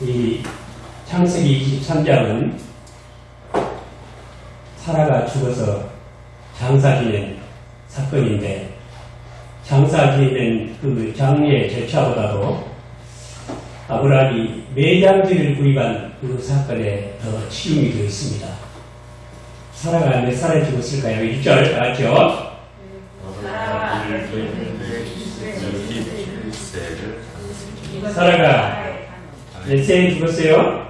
이 창세기 23장은 사라가 죽어서 장사 지낸 사건인데 장사 지낸 그 장례 절차보다도 아브라함이 매장지를 구입한 그 사건에 더 치중이 되어 있습니다. 사라가 몇 살에 죽었을까요? 1절 알았죠? 사라가 몇 세에 죽었어요?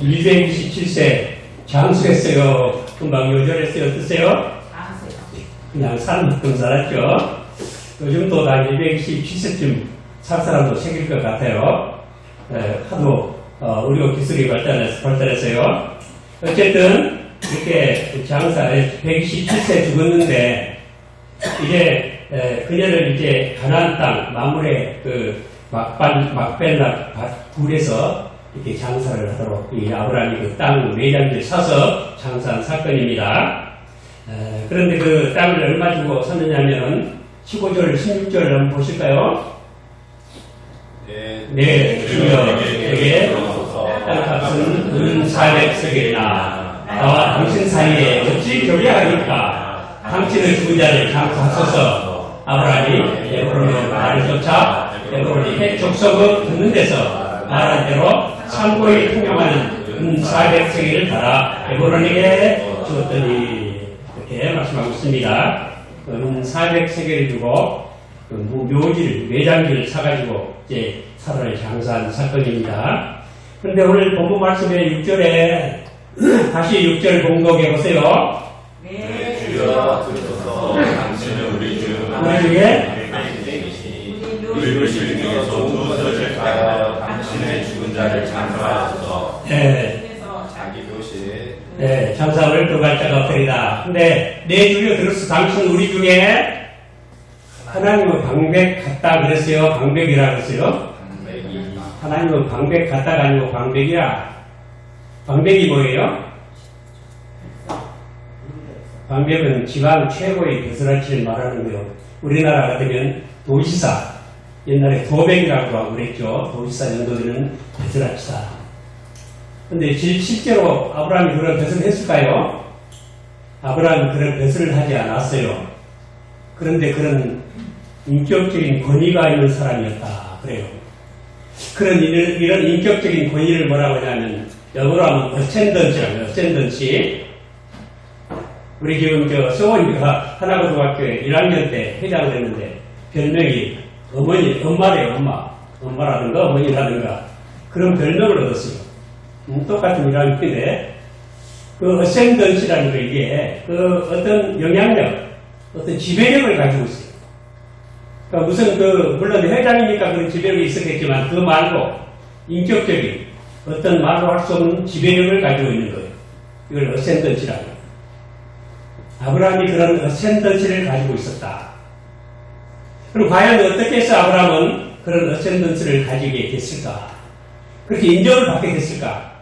227세 장수했어요. 금방 요절했어요. 어떠세요? 그냥 산 만큼 살았죠. 요즘도 다 227세쯤 살 사람도 생길 것 같아요. 에, 하도 어, 의료 기술이 발달해서, 발달했어요. 어쨌든 이렇게 장사 127세 죽었는데 이제 에, 그녀를 이제 가나안 땅 마물의 그 막반 막벨라 굴에서 이렇게 장사를 하도록 이 아브라함이 그 땅 매장지를 사서 장사한 사건입니다. 에, 그런데 그 땅을 얼마 주고 샀느냐면은 15절, 16절 한번 보실까요? 네, 주여에게 땅값은 은 400세겔이나 나와 당신 사이에 어찌 교리하니까 당신의 죽은 자를 장사하소서 아브라함이 에브론의 말을 쫓아 에브론이 핵 족속을 듣는 데서 말한 대로 참고히 통용하는 은 400세겔을 달아 에브론에게 주었더니 이렇게 말씀하고 있습니다. 은 400세겔을 주고 그 묘지를, 매장지를 사가지고 이제 사라를 장사한 사건입니다. 그런데 오늘 본문 말씀의 6절에 다시 6절 공독해 보세요. 주여 주소서 당신은 우리 중 우리 중에 우리를 실중에서 무엇을 가하여 당신의 죽은 자를 장사하소서 네, 자기 네, 장사를 도갈 자가 없으리다. 근데 내 주여 들었어. 당신 우리 중에 하나님은 방백 같다 그랬어요. 방백이라 그랬어요. 강백이 하나님은 방백 같다가 아니고 방백이야. 방백이 뭐예요? 방백은 지방 최고의 배설아치를 말하는 거예요. 우리나라 같으면 도지사, 옛날에 도백이라고 그랬죠. 도지사 연도되는 배설아치다. 근데 실- 실제로 아브라함이 그런 배설을 했을까요? 아브라함이 그런 배설을 하지 않았어요. 그런데 그런 인격적인 권위가 있는 사람이었다. 그래요. 그런 이런, 이런 인격적인 권위를 뭐라고 하냐면 영어로 하면 어센던치라고요. 어센던치. 우리 지금 저 서원이가 하나고등학교에 1학년 때 회장을 했는데 별명이 어머니, 엄마래요, 엄마. 엄마라든가 어머니라든가 그런 별명을 얻었어요. 음, 똑같은 1학년인데 그 어센던치라는 거 이게 그 어떤 영향력, 어떤 지배력을 가지고 있어요. 그러니까 무슨 그 물론 회장이니까 그런 지배력이 있었겠지만 그 말고 인격적인 어떤 말로 할 수 없는 지배력을 가지고 있는 거예요. 이걸 어센던치라고. 아브라함이 그런 어센던치를 가지고 있었다. 그럼 과연 어떻게 해서 아브라함은 그런 어센던치를 가지게 됐을까? 그렇게 인정을 받게 됐을까?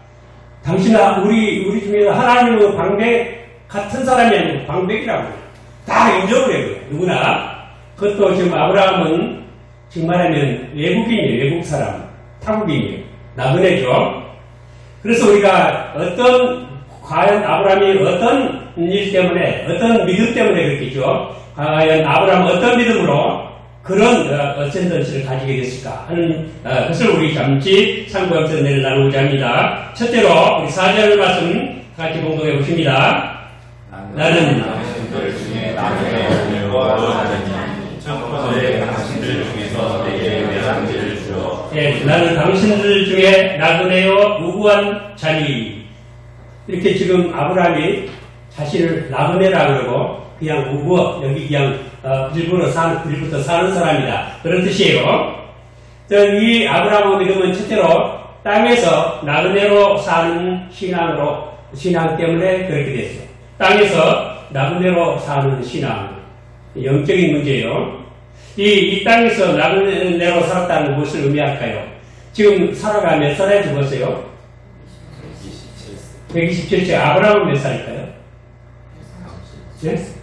당신아, 우리, 우리 중에 하나님의 방백 같은 사람이 아니고 방백이라고. 다 인정을 해요. 누구나. 그것도 지금 아브라함은 지금 말하면 외국인이에요. 외국 사람. 타국인이에요. 나그네죠. 그래서 우리가 어떤, 과연 아브라함이 어떤 일 때문에, 어떤 믿음 때문에 그렇겠죠. 과연 아브라함은 어떤 믿음으로 그런 어, 어센던시를 가지게 됐을까 하는 어, 것을 우리 잠시 상고역서 내를 나누고자 합니다. 첫째로 우리 사절 말씀 같이 공동해 보십니다. 나는 당신들 중에 나중에 오늘과 하느니 청소에 당신들 중에서 내게 매장지를 주어 예, 나는 당신들 중에 나그네요 무구한 자니 이렇게 지금 아브라함이 자신을 나그네라 그러고 그냥 무구어 여기 그냥 어, 일부러 사는 일부터 사는 사람이다 그런 뜻이에요. 저이 아브라함의 믿음은 첫째로 땅에서 나그네로 사는 신앙으로 신앙 때문에 그렇게 됐어요. 땅에서 나그네로 사는 신앙 영적인 문제예요. 이, 이 땅에서 나그네로 살았다는 것을 의미할까요? 지금 살아가 몇 살에 죽었어요? 27세 127세. 아브라함은 몇 살일까요? 예?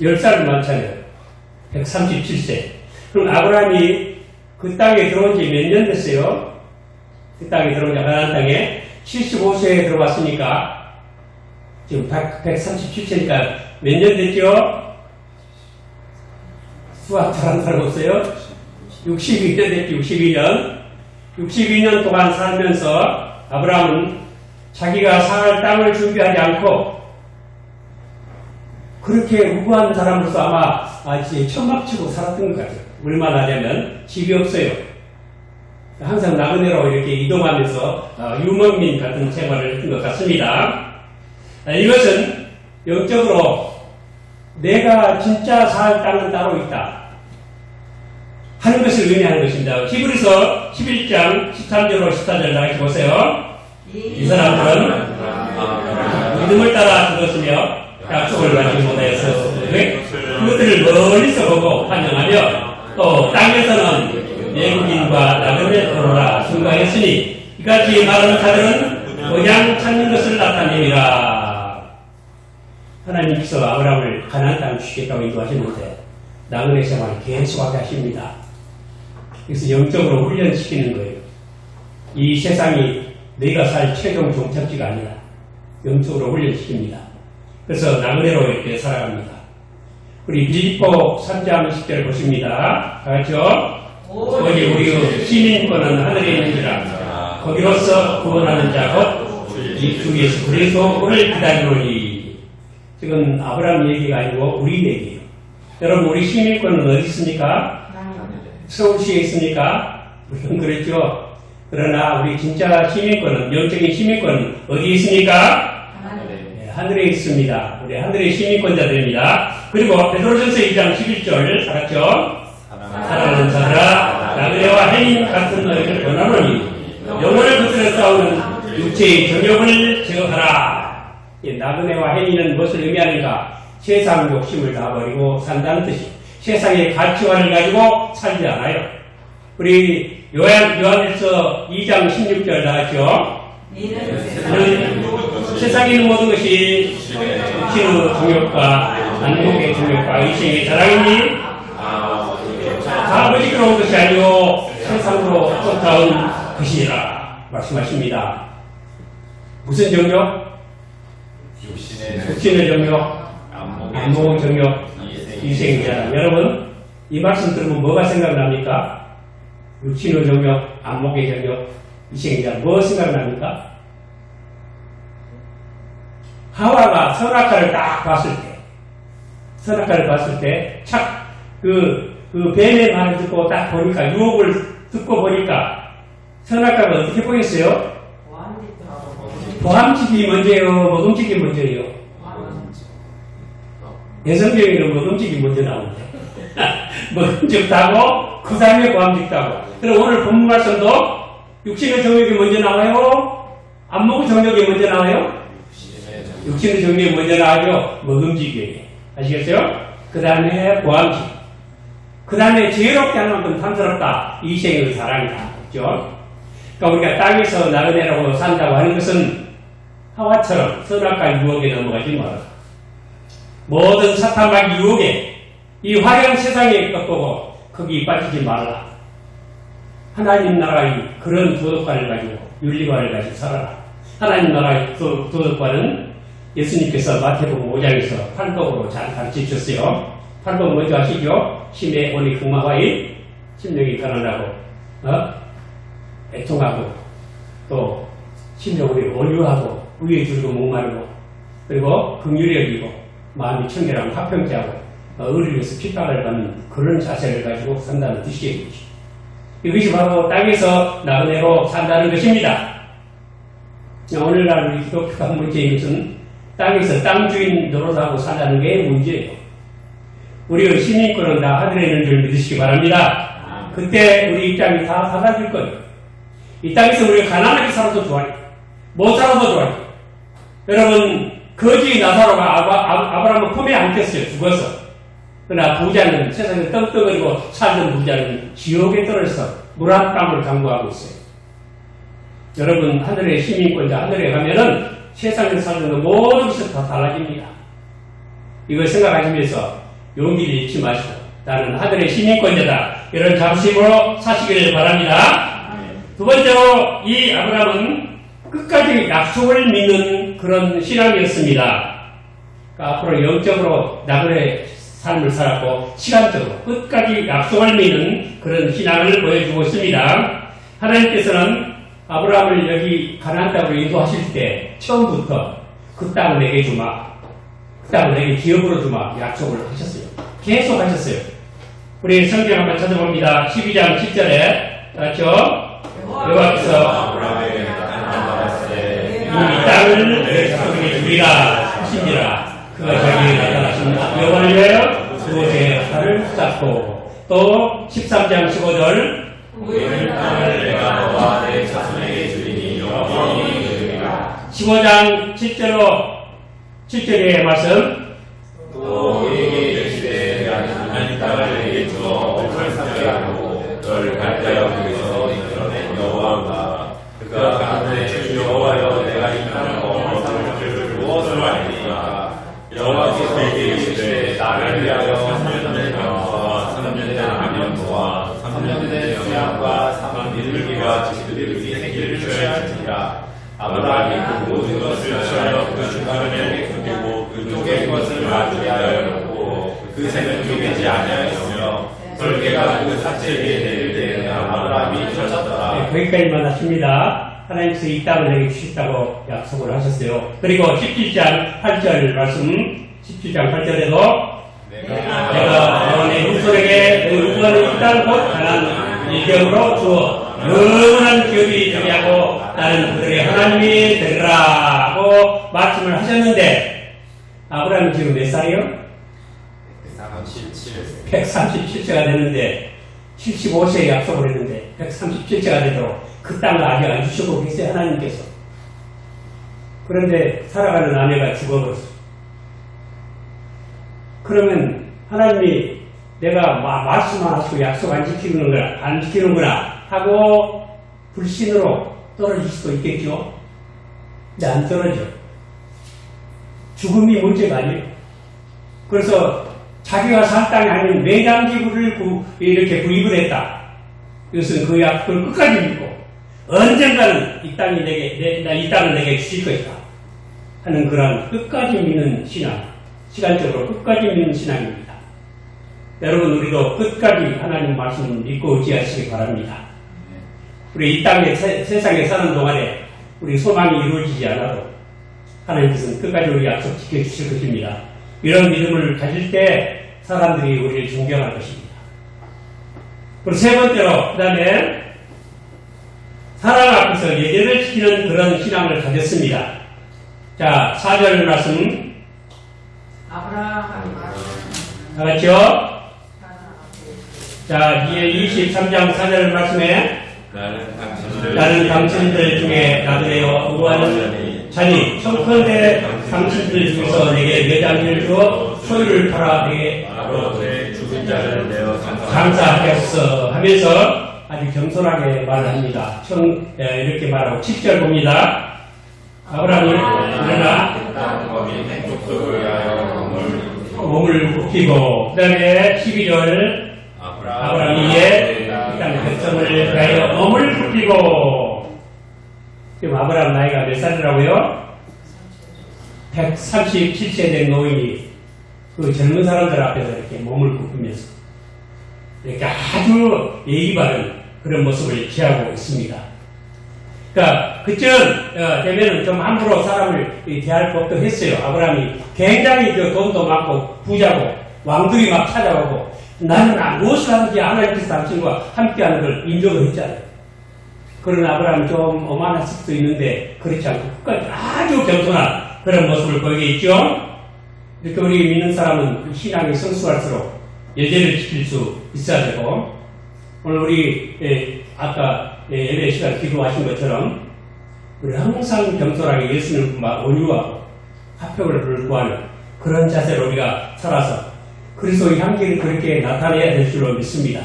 10살 많잖아요. 137세. 그럼 아브라함이 그 땅에 들어온 지 몇 년 됐어요? 그 땅에 들어오자 가나안 땅에 75세에 들어왔으니까 지금 100, 137세니까 몇 년 됐죠? 수학 잘하는 사람 없어요? 62년 됐지 62년 62년 동안 살면서 아브라함은 자기가 살 땅을 준비하지 않고 그렇게 우구한 사람으로서 아마 아, 진짜 천막치고 살았던 것 같아요. 얼마나 하냐면 집이 없어요. 항상 나그네로 이렇게 이동하면서 어, 유목민 같은 생활을 했던 것 같습니다. 아, 이것은 영적으로 내가 진짜 살 땅은 따로 있다. 하는 것을 의미하는 것입니다. 히브리서 11장 13절로 14절 나가시 보세요. 이 사람들은 믿음을 따라 죽었으며 약속을 받지 못하여서 그것들을 멀리서 보고 환영하며 또 땅에서는 외국인과 나그네 도로라 순가했으니 이같이 말하는 자들은 그냥 찾는 것을 나타내니라 하나님께서 아브라함을 가나안 땅 주시겠다고 인도하셨는데 나그네 생활을 계속하게 하십니다. 그래서 영적으로 훈련시키는 거예요. 이 세상이 내가 살 최종 종착지가 아니라 영적으로 훈련시킵니다. 그래서 나그네로 이렇게 살아갑니다. 우리 빌립보 3장 10절 보십니다. 다 같이요. 오직 우리 시민권은 하늘에 있는지라 거기로서 구원하는 자곧 주 예수 그리스도를 기다리노니 지금 아브라함 얘기가 아니고 우리 얘기예요. 여러분 우리 시민권은 어디 있습니까? 서울시에 있습니까? 물론 그랬죠. 그러나 우리 진짜 시민권은 영적인 시민권은 어디 있습니까? 네, 하늘에 있습니다. 우리 하늘의 시민권자들입니다. 그리고 베드로전서 2장 11절 살았죠? 사랑하는 자들아 나그네와 해인 같은 너희를 권하노니 영혼을 붙들어 싸우는 육체의 정욕을 제어하라. 이 나그네와 해인은 무엇을 의미하는가? 세상 욕심을 다 버리고 산다는 뜻이 세상의 가치관을 가지고 살지 않아요. 우리 요한, 요한일서 2장 16절 나왔죠? 그는 세상에 있는 모든 것이 육신의 중욕과 안목의 중욕과 의식의 자랑이니 다 거짓그러운 것이 아니고 세상으로 쫓아온 것이라 말씀하십니다. 무슨 정욕? 육신의 정욕, 안목의 정욕, 이생의 자랑. 여러분, 이 말씀 들으면 뭐가 생각납니까? 육신의 정욕, 안목의 정욕, 이생의 자랑. 뭐 생각납니까? 하와가 선악과를 딱 봤을 때, 선악과를 봤을 때, 착, 그, 그 뱀의 말을 듣고 딱 보니까, 유혹을 듣고 보니까, 선악과가 어떻게 보였어요? 보함직이 먼저예요? 먹음직이 먼저예요? 여성적인 먹음직이 먼저 나오는데. 먹음직 따고, 그 다음에 보함직 따고. 그럼 오늘 본문 말씀도 육신의 정욕이 먼저 나와요? 안목의 정욕이 먼저 나와요? 육신의 정욕이 먼저 나와요? 먹음직이에요. 아시겠어요? 그 다음에 보함직. 그 다음에 지혜롭게 하는 만큼 탐스럽다. 이 생의 사랑이다. 그죠? 그러니까 우리가 땅에서 나그네라고 산다고 하는 것은 하와처럼 선악과 유혹에 넘어가지 마라. 모든 사탄과 유혹에 이 화려한 세상에 꺾고 거기 빠지지 말라. 하나님 나라의 그런 도덕관을 가지고 윤리관을 가지고 살아라. 하나님 나라의 도, 도덕관은 예수님께서 마태복음 5장에서 팔복으로 잘 가르쳐 주셨어요. 팔복 먼저 아시죠? 심의 원이 극마화의 심령이 가난하고 어? 애통하고 또 심령이 원유하고 위에 줄고 목마르고 그리고 긍휼히 여기고 마음이 청결하고 화평케하고 어, 의를 위해서 핍박을 받는 그런 자세를 가지고 산다는 뜻이에요. 이것이 바로 땅에서 나그네로 산다는 것입니다. 오늘날 우리 기독교가 문제인 것은 땅에서 땅 주인 노릇하고 산다는 게 문제예요. 우리 의 시민권은 다 하늘에 있는 줄 믿으시기 바랍니다. 그때 우리 입장이 다 달라질 거예요. 이 땅에서 우리가 가난하게 살아도 좋아요. 못 살아도 좋아요. 여러분, 거지 나사로가 아브라함을 품에 안겼어요. 죽어서. 그러나 부자는 세상에 떵떵거리고 살던 부자는 지옥에 떨어져서 물한 땀을 강구하고 있어요. 여러분, 하늘의 시민권자 하늘에 가면은 세상에서 살던 모든 것이 다 달라집니다. 이걸 생각하시면서 용기를 잃지 마시고 나는 하늘의 시민권자다. 이런 자부심으로 사시기를 바랍니다. 두 번째로 이 아브라함은 끝까지 약속을 믿는 그런 신앙이었습니다. 그러니까 앞으로 영적으로 나그네 삶을 살았고 시간적으로 끝까지 약속을 믿는 그런 신앙을 보여주고 있습니다. 하나님께서는 아브라함을 여기 가나안 땅으로 인도하실 때 처음부터 그 땅을 내게 주마, 그 땅을 내게 기업으로 주마 약속을 하셨어요. 계속 하셨어요. 우리 성경 한번 찾아봅니다. 12장 10절에 그렇죠? 여호와께서 이 땅을 내 자손에게 주리라 하시니라 그가 자기에게 나타나십니다. 여호와를 위하여 그곳에 발을 쌓고 또 13장 15절 우리는 땅을 내가 너와 내 자손에게 주리니 영원히 이르리라 15장 7절로 7절의 말씀 또 우리 거기까지만 하십니다. 하나님께서 이 땅을 내게 주셨다고 약속을 하셨어요. 그리고 17장 8절 말씀 17장 8절에도 내가 내 후손에게 누구는 이땅 곧 가난 일경으로 주어 영원한 기업이 되리하고 나는 그들의 하나님이 되리라 하고 말씀을 하셨는데 아브라함이 지금 몇 살이요? 137세가 됐는데 75세에 약속을 했는데 137세가 되도록 그 땅을 아직 안 주시고 계세요 하나님께서. 그런데 살아가는 아내가 죽어버렸어 그러면 하나님이 내가 마- 말씀만 하시고 약속 안 지키는구나 안 지키는구나 하고 불신으로 떨어질 수도 있겠죠? 근데 안 떨어져. 죽음이 문제가 아니에요. 그래서 살 땅이 아닌 매장지구를 구- 이렇게 구입을 했다. 이것은 그 약속을 끝까지 믿고 언젠가는 이 땅이 내게 내, 나 이 땅을 내게 주실 것이다 하는 그런 끝까지 믿는 신앙, 시간적으로 끝까지 믿는 신앙입니다. 여러분 우리도 끝까지 하나님 말씀 믿고 의지하시기 바랍니다. 우리 이 땅에 세, 세상에 사는 동안에 우리 소망이 이루어지지 않아도 하나님께서는 끝까지 우리 약속 지켜주실 것입니다. 이런 믿음을 가질 때 사람들이 우리를 존경할 것입니다. 그리고 세 번째로, 그 다음에 사랑 앞에서 예절을 지키는 그런 신앙을 가졌습니다. 자, 4절 말씀, 아브라함이 다 같이요. 자, 이제 23장 4절 말씀에 나는 당신들 중에 나그네요 우하는 자니 청컨대 당신들 중에서 내게 매장을 주어 소유를 팔아 내게 내 죽은 자를 내어 감사하겠어 하면서 아주 겸손하게 말을 합니다. 청, 에, 이렇게 말하고 7절 봅니다. 아브라함이 일어나 몸을 굽히고 그 다음에 12절 아브라함이 땅 백성을 위하여 몸을 굽히고 지금 아브라함 나이가 몇 살이라고요? 137세 된 노인이 그 젊은 사람들 앞에서 이렇게 몸을 굽히면서 이렇게 아주 예의 바른 그런 모습을 취하고 있습니다. 그러니까 그쯤 어, 되면은 좀 함부로 사람을 이 대할 법도 했어요. 아브라함이 굉장히 그 돈도 많고 부자고 왕들이 막 찾아오고 나는 아- 무엇을 하든지 하나님께서 당신과 함께하는 걸 인정을 했잖아요. 그런 아브라함이 좀 어만할 수도 있는데 그렇지 않고 끝까지 아주 겸손한 그런 모습을 보이게 있죠. 이렇게 우리 믿는 사람은 그 신앙이 성숙할수록 예제를 지킬 수 있어야 되고 오늘 우리 예, 아까 예, 예배 시간 기도하신 것처럼 우리 항상 겸손하게 예수님을 막 온유하고 화평을 구하는 그런 자세로 우리가 살아서 그리스도의 향기를 그렇게 나타내야 될 줄로 믿습니다.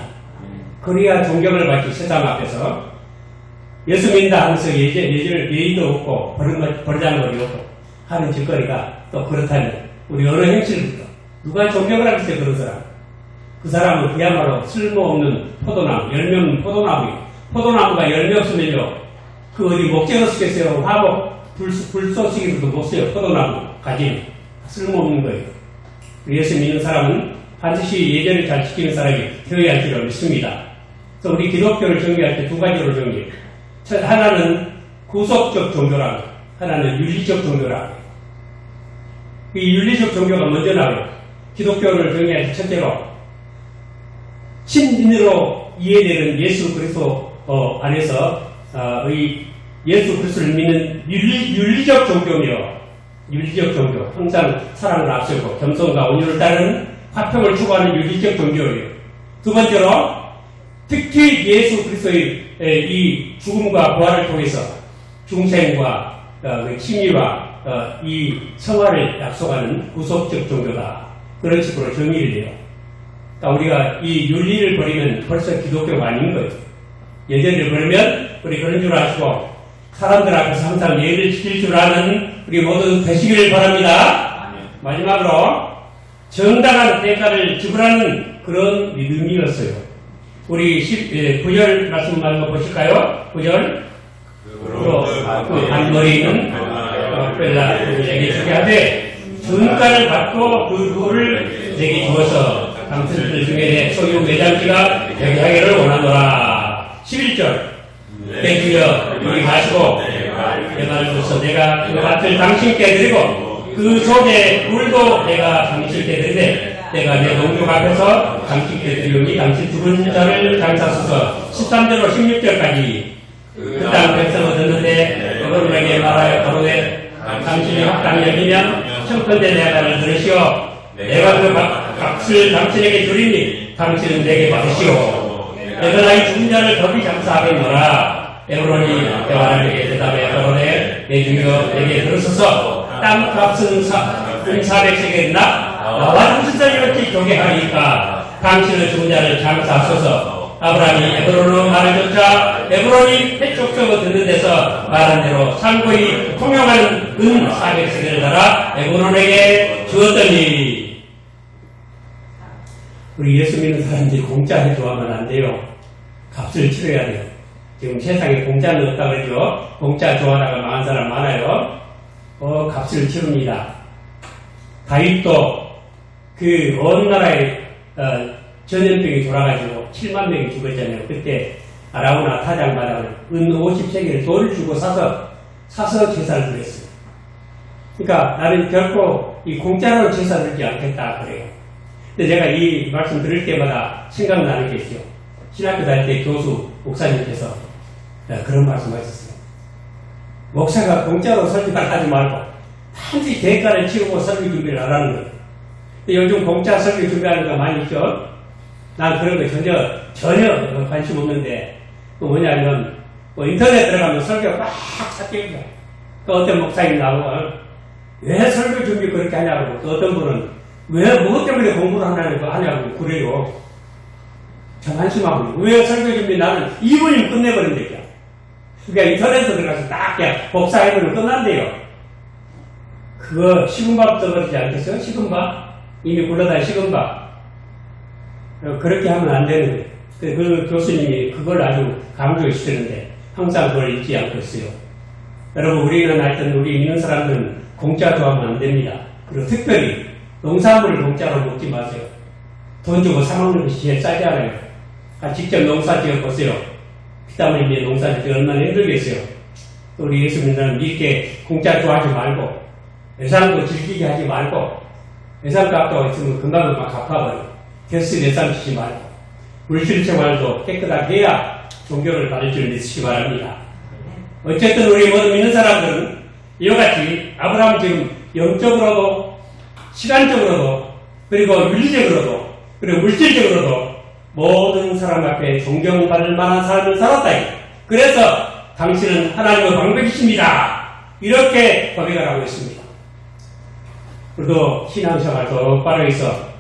그래야 존경을 받지 세상 앞에서 예수 믿는다 하면서 예제, 예절, 예의도 없고 버릇, 버릇하는 없고 하는 짓거리가 또 그렇다면 우리 어느 행실부터 누가 존경을 하겠어요 그런 사람 그 사람은 그야말로 쓸모없는 포도나무 열매 없는 포도나무이고 포도나무가 열매 없으면요. 그 어디 목재로 쓰겠어요. 화목, 불, 불쏘시기로도 못 써요. 포도나무, 가지는. 쓸모없는 거예요. 예수 믿는 사람은 반드시 예전을 잘 지키는 사람이 되어야 할 줄을 믿습니다. 그래서 우리 기독교를 정리할 때 두 가지로 정리해요. 첫 하나는 구속적 종교라고, 하나는 윤리적 종교라 고. 이 윤리적 종교가 먼저 나와요. 기독교를 정리할 때 첫째로 신인으로 이해되는 예수 그리스도 어, 안에서 어, 의 예수 그리스도를 믿는 윤리, 윤리적 종교며 윤리적 종교 항상 사랑을 앞세우고 겸손과 온유를 따르는 화평을 추구하는 윤리적 종교예요. 두 번째로 특히 예수 그리스도의 에, 이 죽음과 부활을 통해서 중생과 어, 그 칭의와 어, 이 성화를 약속하는 구속적 종교다. 그런 식으로 정의를 해요. 그러니까 우리가 이 윤리를 버리면 벌써 기독교가 아닌 거예요. 예절을 버리면 우리 그런 줄 아시고 사람들 앞에서 항상 예를 지킬 줄 아는 우리 모두 되시기를 바랍니다. 마지막으로 정당한 대가를 지불하는 그런 믿음이었어요. 우리 10, 예, 9절 말씀 말고 보실까요? 9절 그로 그 반머리 는 벨라 내게 주게 하되 전가를 받고 그 돈을 내게 주어서 당신들 중에 내 소유 매장지가 되게 하기를 원하노라. 11절. 내 주여 우리 가시고 내 말을 줘서 내가 그 밭을 당신께 드리고 그 속에 물도 내가 당신께 드리되 내가 내 농족 앞에서 당신께 드리오니 당신 죽은 자를 장사소서. 13절로 16절까지. 그땅 백성을 듣는데 여러분에게 말하여 가로되 당신이 합당히 여기면 청컨대 내가 나를 들으시오. 내가 그 값- 값을 당신에게 주리니 당신은 내게 받으시오. 내가 나의 죽은 자를 더비 장사하겠노라. 에브론이 대화에게 대답해 가로되 내 주여 내게 들으소서. 땅 값은 사, 은 400세겔이나? 나와 당신 자리같이 교계하니까 당신의 죽은 자를 장사하소서 아브라함이 에브론으로 말을 듣자 에브론이 해쪽적으로 듣는 데서 말한 대로 상고히 통용하는 은 400세겔을 달아 에브론에게 주었더니 우리 예수 믿는 사람들이 공짜에 좋아하면 안 돼요. 값을 치러야 돼요. 지금 세상에 공짜는 없다 그러죠. 공짜 좋아하다가 망한 사람 많아요. 어, 값을 치릅니다. 다윗도 그 어느 나라에 어, 전염병이 돌아가지고 7만 명이 죽었잖아요. 그때 아라우나 타장마당을 은 50세계를 돈을 주고 사서 사서 제사를 드렸어요. 그러니까 나는 결코 이 공짜로 제사 드리지 않겠다 그래요. 근데 제가 이 말씀 들을 때마다 생각나는 게 있어요. 신학교 다닐 때 교수 목사님께서 어, 그런 말씀 하셨어요. 목사가 공짜로 설교를 하지 말고 반드시 대가를 치르고 설교 준비를 하라는 거예요. 요즘 공짜 설교 준비하는 거 많이 있죠? 난 그런 거 전혀, 전혀 관심 없는데, 그 뭐냐면, 뭐 인터넷 들어가면 설교가 막 찾깁니다. 또 어떤 목사님 나오고, 왜 설교 준비 그렇게 하냐고, 또 어떤 분은, 왜, 무엇 때문에 공부를 하냐고, 하냐고, 그래요. 저 한심하고, 왜 설교 준비 나는 2분이면 끝내버린대요. 그러니까 인터넷에 들어가서 딱 복사해버리면 끝난대요. 그거 식은밥 떠버리지 않겠어요? 식은밥? 이미 굴러다니 식은밥. 어, 그렇게 하면 안 되는 거예요. 그, 그 교수님이 그걸 아주 강조시키는데 항상 그걸 잊지 않고 있어요. 여러분, 우리는 하여튼 우리 믿는 사람들은 공짜 좋아하면 안 됩니다. 그리고 특별히 농산물을 공짜로 먹지 마세요. 돈 주고 사 먹는 것이 제일 싸지 않아요. 아, 직접 농사 지어 보세요. 피땀 흘리며 농사 짓기 얼마나 힘들겠어요. 또 우리 예수 믿는 사람 믿게 공짜 좋아하지 말고 예산도 즐기게 하지 말고 예산 값도 있으면 금방금방 갚아버려. 개수 예산 주지 말고 물질 생활도 깨끗하게 해야 종교를 받을 줄 믿으시기 바랍니다. 어쨌든 우리 모두 믿는 사람들은 이와 같이 아브라함 지금 영적으로도 시간적으로도 그리고 윤리적으로도 그리고 물질적으로도 모든 사람 앞에 존경받을 만한 삶을 살았다. 그래서 당신은 하나님의 방백이십니다. 이렇게 고백을 하고 있습니다. 우리도 신앙생활 똑바로 해서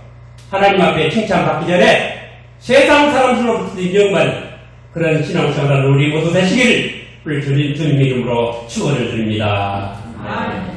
하나님 앞에 칭찬받기 전에 세상 사람들로부터 인정받는 그런 신앙생활을 우리 모두 되시기를 주님, 주님 이름으로 축원을 드립니다. 아멘.